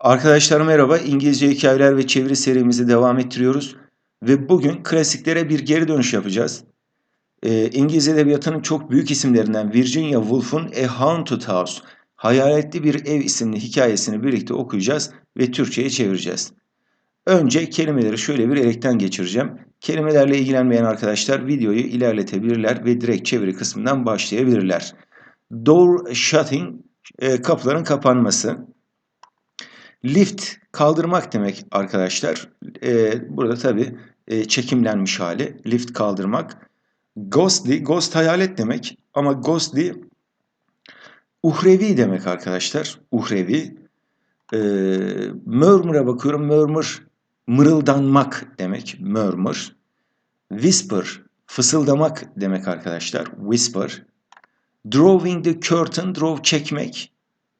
Arkadaşlar merhaba. İngilizce hikayeler ve çeviri serimizi devam ettiriyoruz. Ve bugün klasiklere bir geri dönüş yapacağız. Ee, İngiliz Edebiyatı'nın çok büyük isimlerinden Virginia Woolf'un A Haunted House, Hayaletli Bir Ev isimli hikayesini birlikte okuyacağız ve Türkçe'ye çevireceğiz. Önce kelimeleri şöyle bir elekten geçireceğim. Kelimelerle ilgilenmeyen arkadaşlar videoyu ilerletebilirler ve direkt çeviri kısmından başlayabilirler. Door shutting, e, kapıların kapanması. Lift kaldırmak demek arkadaşlar. Ee, burada tabi e, çekimlenmiş hali. Lift kaldırmak. Ghostly, ghost hayalet demek. Ama ghostly uhrevi demek arkadaşlar. Uhrevi. Ee, murmur'a bakıyorum. Murmur mırıldanmak demek. Murmur. Whisper fısıldamak demek arkadaşlar. Whisper. Drawing the curtain, draw çekmek.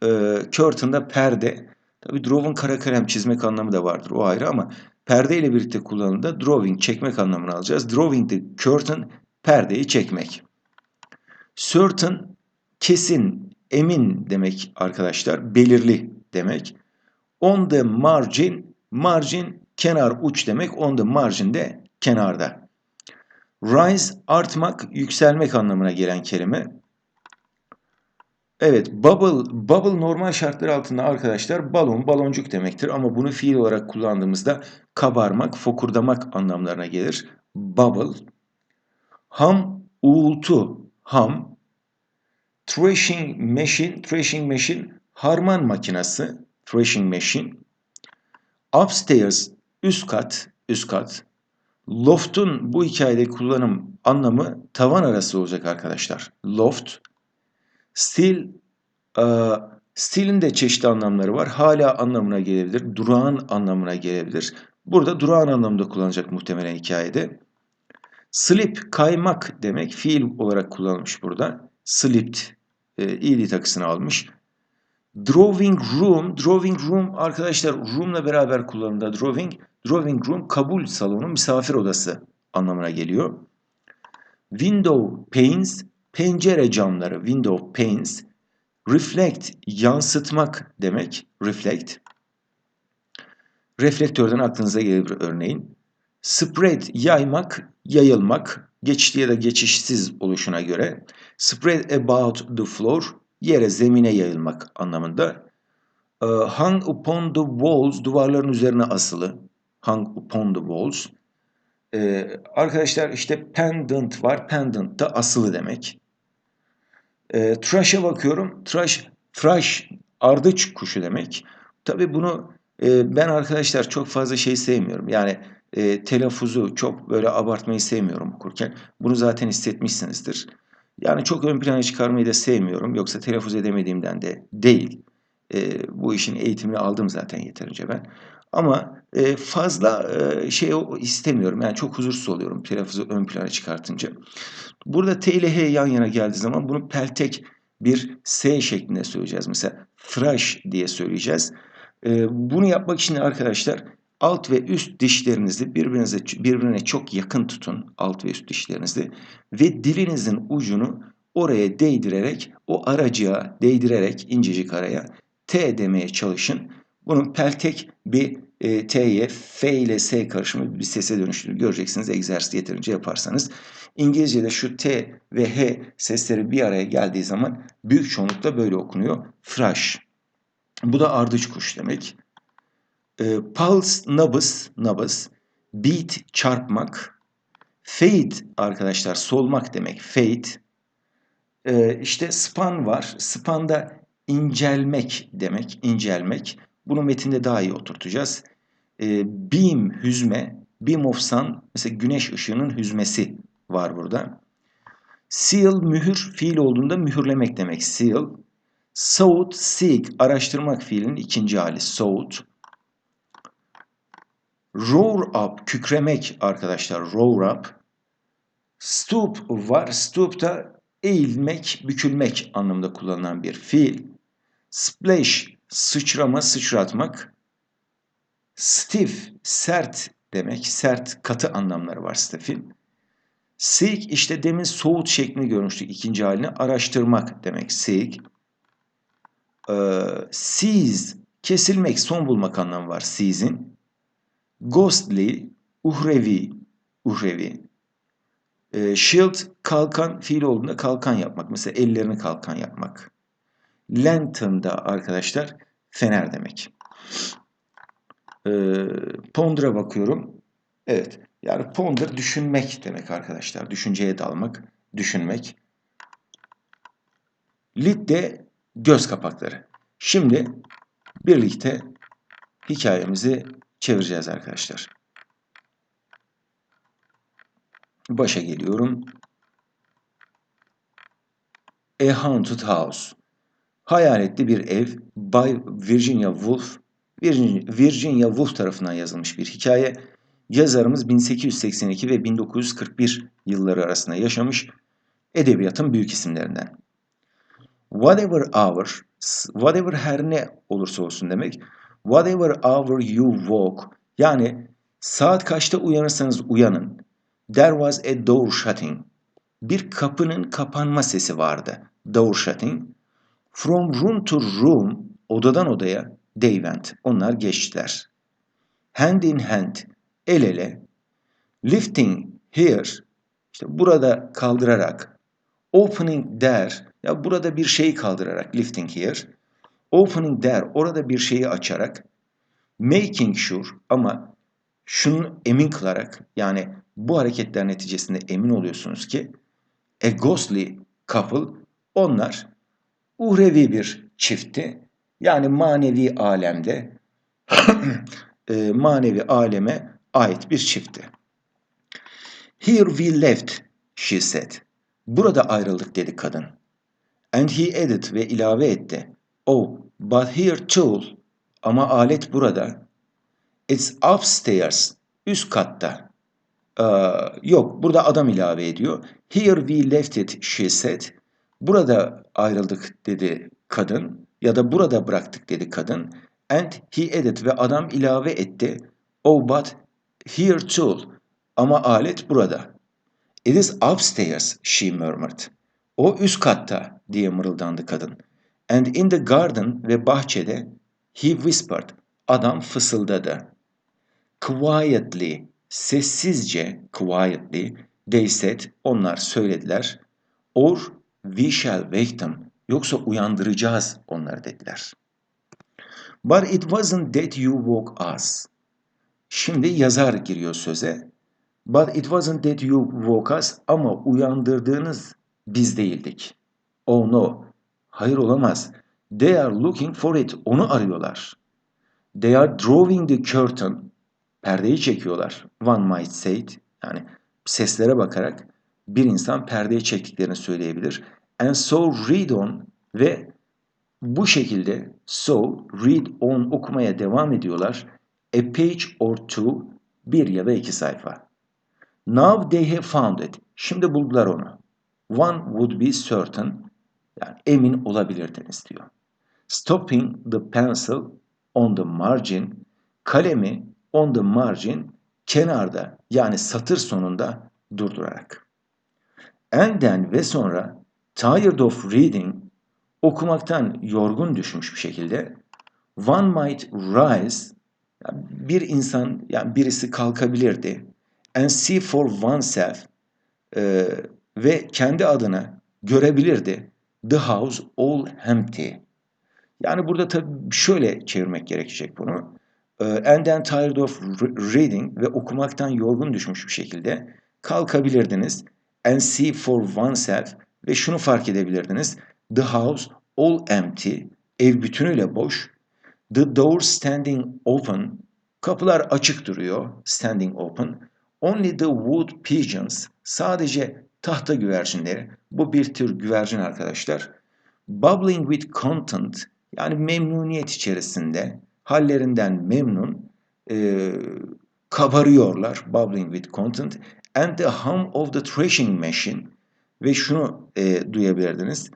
Ee, curtain da perde. Tabii drawing kara kalem çizmek anlamı da vardır o ayrı ama perde ile birlikte kullanıldığında drawing çekmek anlamını alacağız. Drawing the curtain perdeyi çekmek. Certain kesin, emin demek arkadaşlar. Belirli demek. On the margin, margin kenar uç demek. On the margin de kenarda. Rise artmak, yükselmek anlamına gelen kelime. Evet, bubble, bubble normal şartlar altında arkadaşlar balon, baloncuk demektir. Ama bunu fiil olarak kullandığımızda kabarmak, fokurdamak anlamlarına gelir. Bubble. Ham, uğultu, ham. Threshing machine, threshing machine, harman makinesi, threshing machine. Upstairs, üst kat, üst kat. Loft'un bu hikayede kullanım anlamı tavan arası olacak arkadaşlar. Loft, Still, uh, still'in de çeşitli anlamları var. Hala anlamına gelebilir, durağan anlamına gelebilir. Burada durağan anlamda kullanacak muhtemelen hikayede. Slip, kaymak demek. Fiil olarak kullanılmış burada. Slipped, e, iyiliği takısını almış. Drawing room, drawing room arkadaşlar room'la beraber kullanımda drawing. Drawing room kabul salonu, misafir odası anlamına geliyor. Window panes, Pencere camları, window panes. Reflect, yansıtmak demek. Reflect. Reflektörden aklınıza gelebilir örneğin. Spread, yaymak, yayılmak. Geçişli ya da geçişsiz oluşuna göre. Spread about the floor, yere, zemine yayılmak anlamında. Uh, hung upon the walls, duvarların üzerine asılı. Hung upon the walls. Ee, arkadaşlar işte pendant var. Pendant da asılı demek. E, Thrush'a bakıyorum. Thrush, thrush ardıç kuşu demek. Tabii bunu e, ben arkadaşlar çok fazla şey sevmiyorum. Yani e, telaffuzu çok böyle abartmayı sevmiyorum okurken. Bunu zaten hissetmişsinizdir. Yani çok ön plana çıkarmayı da sevmiyorum. Yoksa telaffuz edemediğimden de değil. E, bu işin eğitimini aldım zaten yeterince ben. Ama e, fazla e, şey istemiyorum. Yani çok huzursuz oluyorum telaffuzu ön plana çıkartınca. Burada T ile H yan yana geldiği zaman bunu peltek bir S şeklinde söyleyeceğiz. Mesela thrush diye söyleyeceğiz. E, bunu yapmak için arkadaşlar alt ve üst dişlerinizi birbirinize birbirine çok yakın tutun. Alt ve üst dişlerinizi ve dilinizin ucunu oraya değdirerek o aracığa değdirerek incecik araya T demeye çalışın. Bunun peltek bir e, T'ye F ile S karışımı bir sese dönüştüğünü göreceksiniz egzersiz yeterince yaparsanız. İngilizce'de şu T ve H sesleri bir araya geldiği zaman büyük çoğunlukla böyle okunuyor. Thrush. Bu da ardıç kuş demek. E, pulse, nabız, nabız. Beat, çarpmak. Fade arkadaşlar solmak demek. Fade. E, işte span var. Span da incelmek demek. İncelmek. Bunu metinde daha iyi oturtacağız. E, beam, hüzme. Beam of sun, mesela güneş ışığının hüzmesi var burada. Seal, mühür, fiil olduğunda mühürlemek demek. Seal. Sought, seek, araştırmak fiilin ikinci hali. Sought. Roar up, kükremek arkadaşlar. Roar up. Stoop var. Stoop da eğilmek, bükülmek anlamında kullanılan bir fiil. Splash, sıçrama, sıçratmak. Stiff, sert demek. Sert, katı anlamları var stiff'in. Seek işte demin soğut şeklini görmüştük ikinci halini. Araştırmak demek seek. Ee, seize kesilmek, son bulmak anlamı var seizin. Ghostly, uhrevi, uhrevi. E, shield, kalkan, fiil olduğunda kalkan yapmak. Mesela ellerini kalkan yapmak. Lantern da arkadaşlar fener demek. E, ponder'a bakıyorum. Evet. Yani ponder düşünmek demek arkadaşlar. Düşünceye dalmak, düşünmek. Lid de göz kapakları. Şimdi birlikte hikayemizi çevireceğiz arkadaşlar. Başa geliyorum. A Haunted House. Hayaletli bir ev by Virginia Woolf. Virginia Woolf tarafından yazılmış bir hikaye. Yazarımız 1882 ve 1941 yılları arasında yaşamış edebiyatın büyük isimlerinden. Whatever hour, whatever her ne olursa olsun demek. Whatever hour you walk, yani saat kaçta uyanırsanız uyanın. There was a door shutting. Bir kapının kapanma sesi vardı. Door shutting. From room to room, odadan odaya, they went. Onlar geçtiler. Hand in hand, el ele. Lifting here, işte burada kaldırarak. Opening there, ya burada bir şeyi kaldırarak. Lifting here. Opening there, orada bir şeyi açarak. Making sure ama şunu emin kılarak yani bu hareketler neticesinde emin oluyorsunuz ki a ghostly couple onlar uhrevi bir çiftti. Yani manevi alemde e, manevi aleme ait bir çiftti. Here we left, she said. Burada ayrıldık dedi kadın. And he added ve ilave etti. Oh, but here tool. Ama alet burada. It's upstairs. Üst katta. Ee, yok, burada adam ilave ediyor. Here we left it, she said. Burada ayrıldık dedi kadın. Ya da burada bıraktık dedi kadın. And he added ve adam ilave etti. Oh but here tool. Ama alet burada. It is upstairs, she murmured. O üst katta diye mırıldandı kadın. And in the garden ve bahçede he whispered. Adam fısıldadı. Quietly, sessizce, quietly, they said, onlar söylediler. Or we shall wake them, yoksa uyandıracağız onları dediler. But it wasn't that you woke us. Şimdi yazar giriyor söze. But it wasn't that you woke us ama uyandırdığınız biz değildik. Oh no, hayır olamaz. They are looking for it, onu arıyorlar. They are drawing the curtain, perdeyi çekiyorlar. One might say it. Yani seslere bakarak bir insan perdeyi çektiklerini söyleyebilir. And so read on ve bu şekilde so read on okumaya devam ediyorlar. A page or two, bir ya da iki sayfa. Now they have found it. Şimdi buldular onu. One would be certain, yani emin olabilirdiniz diyor. Stopping the pencil on the margin, kalemi on the margin, kenarda yani satır sonunda durdurarak. And then ve sonra tired of reading, okumaktan yorgun düşmüş bir şekilde one might rise, bir insan yani birisi kalkabilirdi and see for oneself e, ve kendi adına görebilirdi the house all empty. Yani burada tabii şöyle çevirmek gerekecek bunu. E, and then tired of reading ve okumaktan yorgun düşmüş bir şekilde kalkabilirdiniz. And see for oneself ve şunu fark edebilirdiniz. The house all empty. Ev bütünüyle boş. The door standing open. Kapılar açık duruyor. Standing open. Only the wood pigeons. Sadece tahta güvercinleri. Bu bir tür güvercin arkadaşlar. Bubbling with content. Yani memnuniyet içerisinde. Hallerinden memnun. E, kabarıyorlar. Bubbling with content. And the hum of the threshing machine. Ve şunu e, duyabilirdiniz.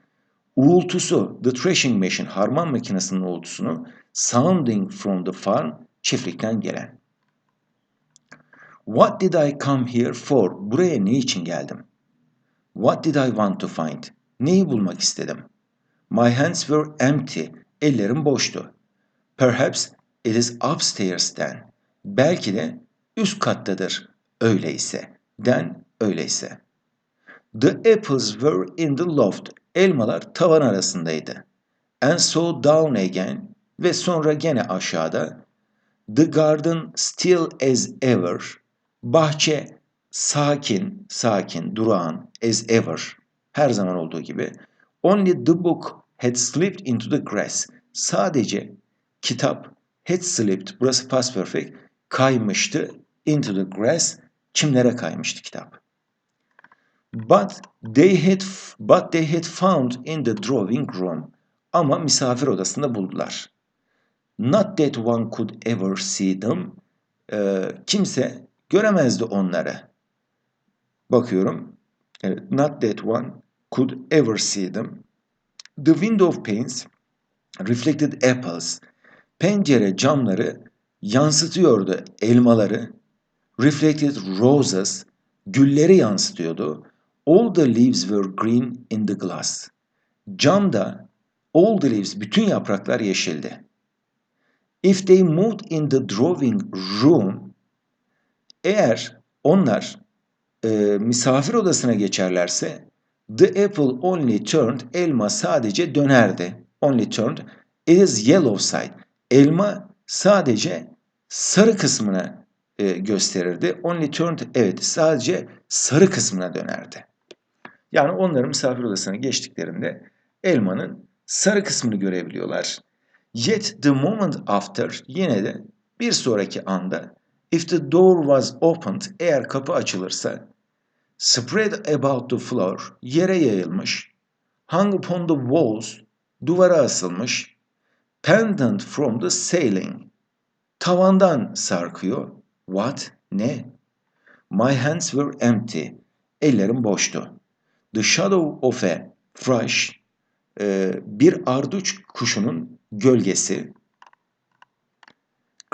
Uğultusu, the threshing machine, harman makinesinin uğultusunu sounding from the farm, çiftlikten gelen. What did I come here for? Buraya ne için geldim? What did I want to find? Neyi bulmak istedim? My hands were empty. Ellerim boştu. Perhaps it is upstairs then. Belki de üst kattadır öyleyse. Den öyleyse. The apples were in the loft. Elmalar tavan arasındaydı. And so down again ve sonra gene aşağıda. The garden still as ever. Bahçe sakin, sakin, durağan, as ever. Her zaman olduğu gibi. Only the book had slipped into the grass. Sadece kitap had slipped, burası past perfect, kaymıştı into the grass, çimlere kaymıştı kitap. But they had but they had found in the drawing room. Ama misafir odasında buldular. Not that one could ever see them. Ee, kimse göremezdi onları. Bakıyorum. Evet, not that one could ever see them. The window panes reflected apples. Pencere camları yansıtıyordu elmaları. Reflected roses, gülleri yansıtıyordu. All the leaves were green in the glass. Camda all the leaves, bütün yapraklar yeşildi. If they moved in the drawing room, eğer onlar e, misafir odasına geçerlerse, the apple only turned, elma sadece dönerdi. Only turned, it is yellow side. Elma sadece sarı kısmına e, gösterirdi. Only turned, evet sadece sarı kısmına dönerdi. Yani onların misafir odasına geçtiklerinde elmanın sarı kısmını görebiliyorlar. Yet the moment after yine de bir sonraki anda if the door was opened eğer kapı açılırsa spread about the floor yere yayılmış hung upon the walls duvara asılmış pendant from the ceiling tavandan sarkıyor. What? Ne? My hands were empty. Ellerim boştu the shadow of a thrush e, bir arduç kuşunun gölgesi.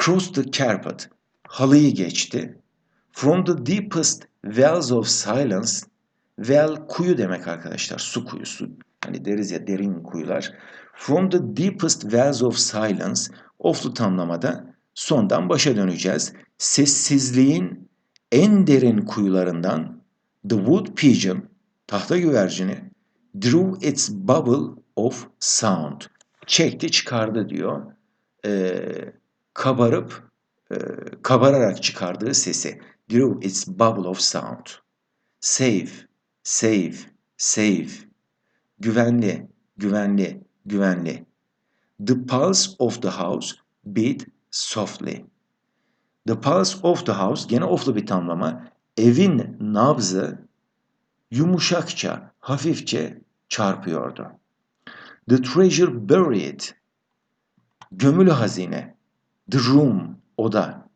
Crossed the carpet halıyı geçti. From the deepest wells of silence well kuyu demek arkadaşlar su kuyusu. Hani deriz ya derin kuyular. From the deepest wells of silence oflu tamlamada sondan başa döneceğiz. Sessizliğin en derin kuyularından the wood pigeon tahta güvercini drew its bubble of sound. Çekti çıkardı diyor. Ee, kabarıp e, kabararak çıkardığı sesi. Drew its bubble of sound. Safe, safe, safe. Güvenli, güvenli, güvenli. The pulse of the house beat softly. The pulse of the house gene of'lu bir tamlama. Evin nabzı yumuşakça, hafifçe çarpıyordu. The treasure buried. Gömülü hazine. The room, oda.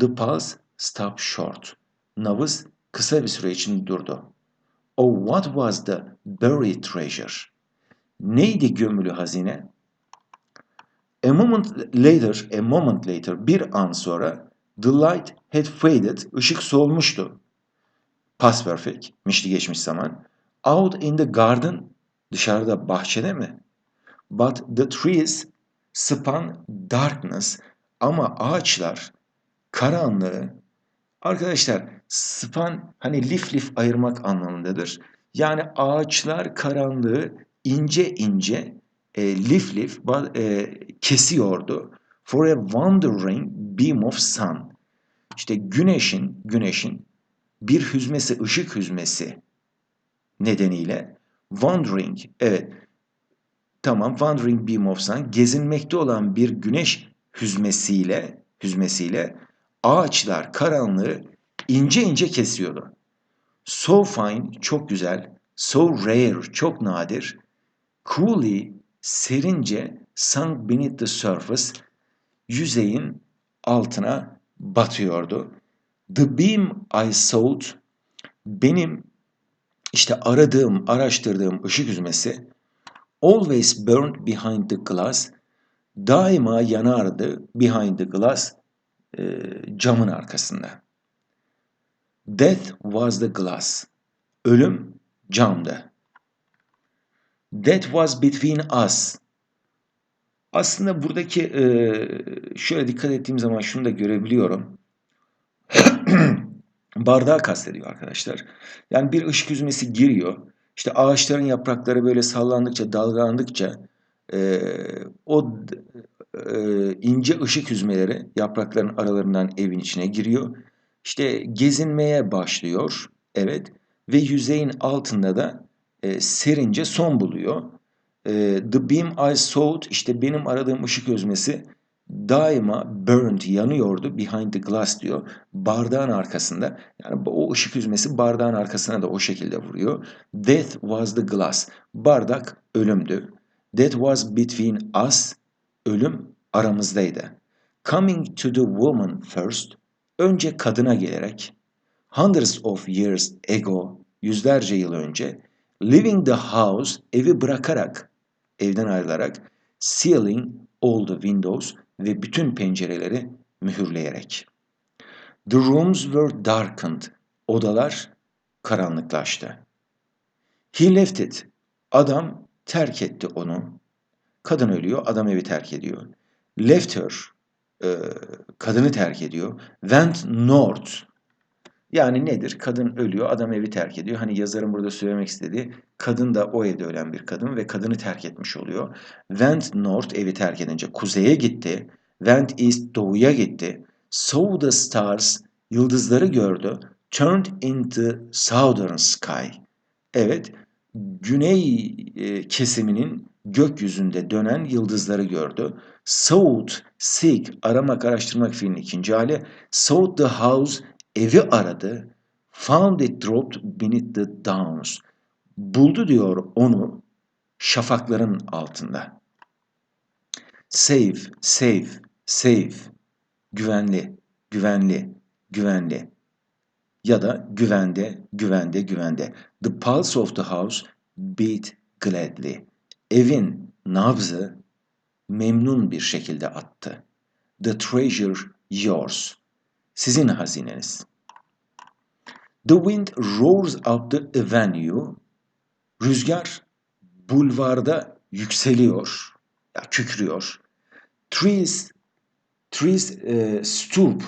The pulse stopped short. Nabız kısa bir süre için durdu. Oh, what was the buried treasure? Neydi gömülü hazine? A moment later, a moment later, bir an sonra the light had faded, ışık solmuştu. Past perfect, mişli geçmiş zaman. Out in the garden, dışarıda bahçede mi? But the trees span darkness ama ağaçlar karanlığı arkadaşlar span hani lif lif ayırmak anlamındadır. Yani ağaçlar karanlığı ince ince e, lif lif e, kesiyordu. For a wandering beam of sun. İşte güneşin güneşin bir hüzmesi, ışık hüzmesi nedeniyle wandering, evet tamam wandering beam of sun gezinmekte olan bir güneş hüzmesiyle hüzmesiyle ağaçlar karanlığı ince ince kesiyordu. So fine çok güzel, so rare çok nadir, coolly serince sunk beneath the surface yüzeyin altına batıyordu. The beam I sought benim işte aradığım, araştırdığım ışık hüzmesi always burned behind the glass daima yanardı behind the glass e, camın arkasında. Death was the glass. Ölüm camdı. That was between us. Aslında buradaki e, şöyle dikkat ettiğim zaman şunu da görebiliyorum. Bardağı kastediyor arkadaşlar. Yani bir ışık hüzmesi giriyor. İşte ağaçların yaprakları böyle sallandıkça, dalgalandıkça e, o e, ince ışık hüzmeleri yaprakların aralarından evin içine giriyor. İşte gezinmeye başlıyor. Evet. Ve yüzeyin altında da e, serince son buluyor. E, the beam I sought işte benim aradığım ışık hüzmesi daima burned yanıyordu behind the glass diyor. Bardağın arkasında. Yani o ışık hüzmesi bardağın arkasına da o şekilde vuruyor. Death was the glass. Bardak ölümdü. That was between us. Ölüm aramızdaydı. Coming to the woman first. Önce kadına gelerek. Hundreds of years ago. Yüzlerce yıl önce. Leaving the house. Evi bırakarak. Evden ayrılarak. Sealing the windows ve bütün pencereleri mühürleyerek. The rooms were darkened. Odalar karanlıklaştı. He left it. Adam terk etti onu. Kadın ölüyor, adam evi terk ediyor. Left her. E, kadını terk ediyor. Went north. Yani nedir? Kadın ölüyor, adam evi terk ediyor. Hani yazarın burada söylemek istediği kadın da o evde ölen bir kadın ve kadını terk etmiş oluyor. Went north evi terk edince kuzeye gitti. Went east doğuya gitti. Saw the stars yıldızları gördü. Turned into southern sky. Evet, güney e, kesiminin gökyüzünde dönen yıldızları gördü. Sought, seek, aramak, araştırmak fiilinin ikinci hali. Sought the house, evi aradı. Found it dropped beneath the downs. Buldu diyor onu şafakların altında. Safe, safe, safe. Güvenli, güvenli, güvenli. Ya da güvende, güvende, güvende. The pulse of the house beat gladly. Evin nabzı memnun bir şekilde attı. The treasure yours. Sizin hazineniz. The wind roars up the avenue. Rüzgar bulvarda yükseliyor, ya kükrüyor. Trees, trees e, stoop.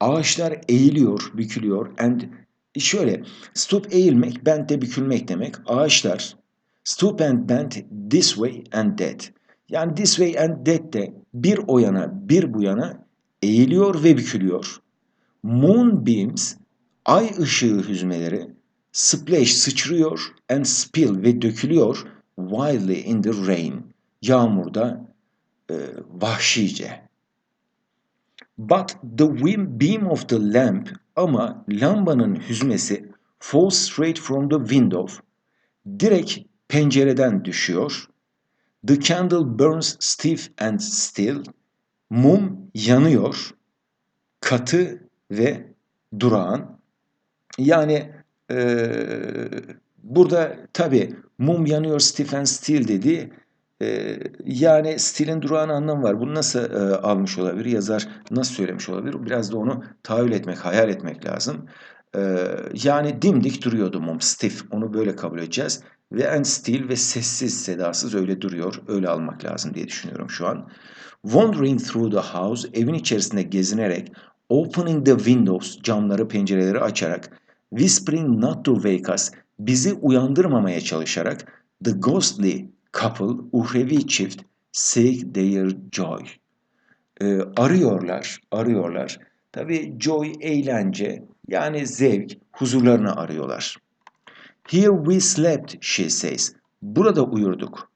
Ağaçlar eğiliyor, bükülüyor. And şöyle, stoop eğilmek, bend de bükülmek demek. Ağaçlar stoop and bend this way and that. Yani this way and that de bir o yana, bir bu yana eğiliyor ve bükülüyor. Moonbeams, ay ışığı hüzmeleri, splash sıçrıyor and spill ve dökülüyor wildly in the rain. Yağmurda e, vahşice. But the beam of the lamp ama lambanın hüzmesi falls straight from the window. Direkt pencereden düşüyor. The candle burns stiff and still. Mum yanıyor. Katı ve durağan. Yani e, burada tabi mum yanıyor and still dedi. E, yani stilin durağan anlamı var. Bunu nasıl e, almış olabilir? Yazar nasıl söylemiş olabilir? Biraz da onu tahayyül etmek, hayal etmek lazım. E, yani dimdik duruyordu mum stiff. Onu böyle kabul edeceğiz. Ve and still ve sessiz sedasız öyle duruyor. Öyle almak lazım diye düşünüyorum şu an. Wandering through the house, evin içerisinde gezinerek, opening the windows, camları pencereleri açarak, whispering not to wake us, bizi uyandırmamaya çalışarak, the ghostly couple, uhrevi çift, seek their joy. Ee, arıyorlar, arıyorlar. Tabi joy, eğlence, yani zevk, huzurlarını arıyorlar. Here we slept, she says. Burada uyurduk,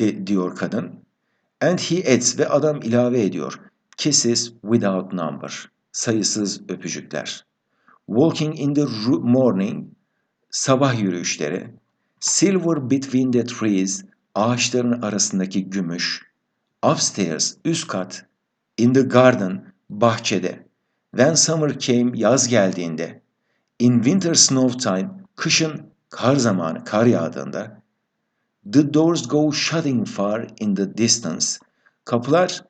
de, diyor kadın. And he adds ve adam ilave ediyor. Kisses without number. Sayısız öpücükler. Walking in the morning. Sabah yürüyüşleri. Silver between the trees. Ağaçların arasındaki gümüş. Upstairs, üst kat. In the garden, bahçede. When summer came, yaz geldiğinde. In winter snow time, kışın kar zamanı, kar yağdığında. The doors go shutting far in the distance. Kapılar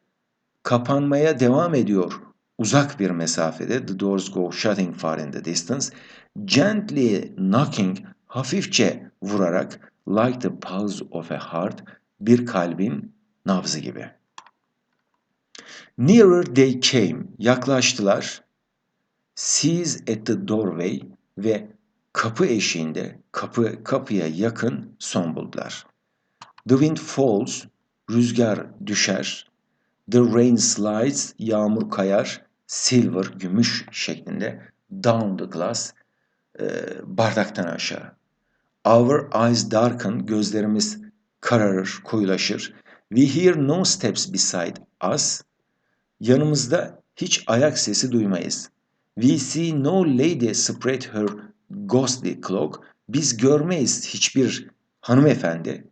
kapanmaya devam ediyor uzak bir mesafede. The doors go shutting far in the distance. Gently knocking, hafifçe vurarak like the pulse of a heart, bir kalbin nabzı gibi. Nearer they came. Yaklaştılar. Seize at the doorway ve kapı eşiğinde kapı kapıya yakın son buldular. The wind falls. Rüzgar düşer. The rain slides. Yağmur kayar. Silver gümüş şeklinde. Down the glass. E, bardaktan aşağı. Our eyes darken. Gözlerimiz kararır, koyulaşır. We hear no steps beside us. Yanımızda hiç ayak sesi duymayız. We see no lady spread her ghostly cloak. Biz görmeyiz hiçbir hanımefendi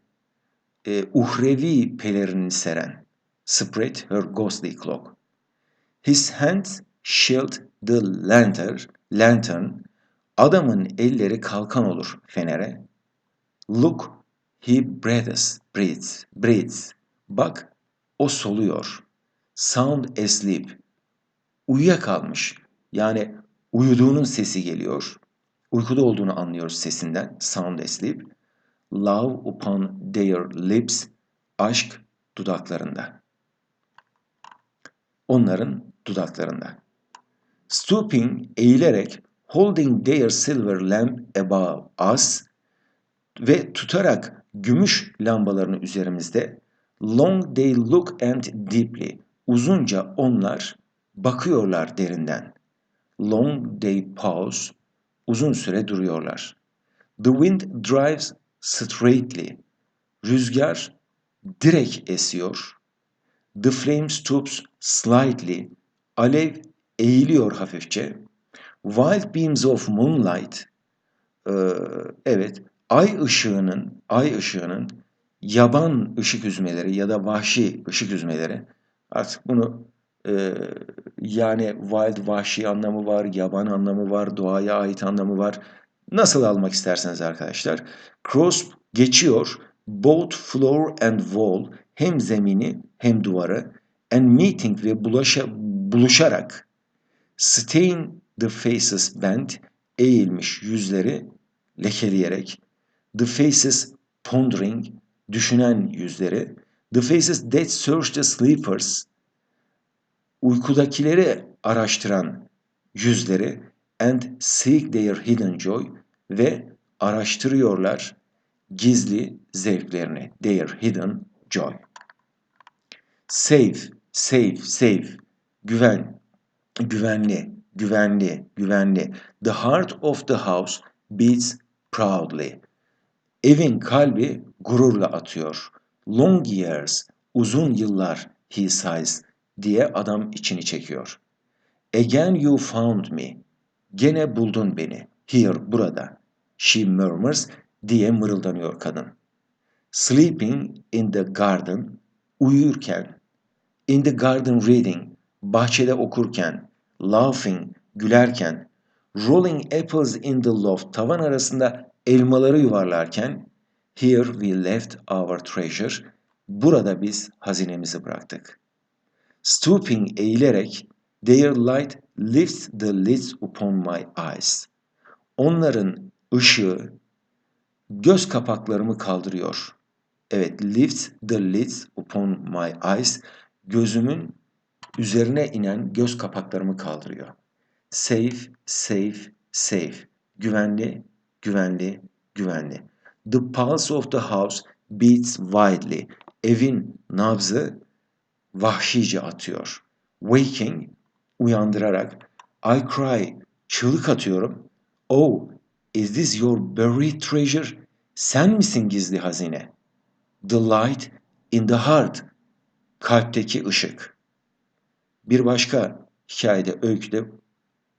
e, uhrevi pelerini seren. Spread her ghostly cloak. His hands shield the lantern. lantern. Adamın elleri kalkan olur fenere. Look, he breathes, breathes, breathes. Bak, o soluyor. Sound asleep. Uyuyakalmış. Yani uyuduğunun sesi geliyor. Uykuda olduğunu anlıyoruz sesinden. Sound asleep. Love upon their lips. Aşk dudaklarında. Onların dudaklarında. Stooping, eğilerek, holding their silver lamp above us ve tutarak gümüş lambalarını üzerimizde long they look and deeply uzunca onlar bakıyorlar derinden. Long they pause uzun süre duruyorlar. The wind drives straightly rüzgar direk esiyor. The flame stoops slightly alev eğiliyor hafifçe wild beams of moonlight ee, evet ay ışığının ay ışığının yaban ışık hüzmeleri ya da vahşi ışık hüzmeleri artık bunu e, yani wild vahşi anlamı var, yaban anlamı var, doğaya ait anlamı var. Nasıl almak isterseniz arkadaşlar. Cross geçiyor both floor and wall hem zemini hem duvarı and meeting ve bulaşa, buluşarak stain the faces bent eğilmiş yüzleri lekeleyerek the faces pondering düşünen yüzleri, the faces that search the sleepers, uykudakileri araştıran yüzleri, and seek their hidden joy ve araştırıyorlar gizli zevklerini, their hidden joy. Safe, safe, safe, güven, güvenli, güvenli, güvenli. The heart of the house beats proudly. Evin kalbi gururla atıyor. Long years, uzun yıllar, he sighs diye adam içini çekiyor. Again you found me. Gene buldun beni. Here, burada. She murmurs diye mırıldanıyor kadın. Sleeping in the garden, uyurken. In the garden reading, bahçede okurken. Laughing, gülerken. Rolling apples in the loft, tavan arasında elmaları yuvarlarken Here we left our treasure. Burada biz hazinemizi bıraktık. Stooping eğilerek Their light lifts the lids upon my eyes. Onların ışığı göz kapaklarımı kaldırıyor. Evet, lifts the lids upon my eyes. Gözümün üzerine inen göz kapaklarımı kaldırıyor. Safe, safe, safe. Güvenli, güvenli, güvenli. The pulse of the house beats wildly. Evin nabzı vahşice atıyor. Waking, uyandırarak. I cry, çığlık atıyorum. Oh, is this your buried treasure? Sen misin gizli hazine? The light in the heart, kalpteki ışık. Bir başka hikayede, öyküde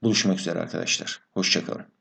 buluşmak üzere arkadaşlar. Hoşçakalın.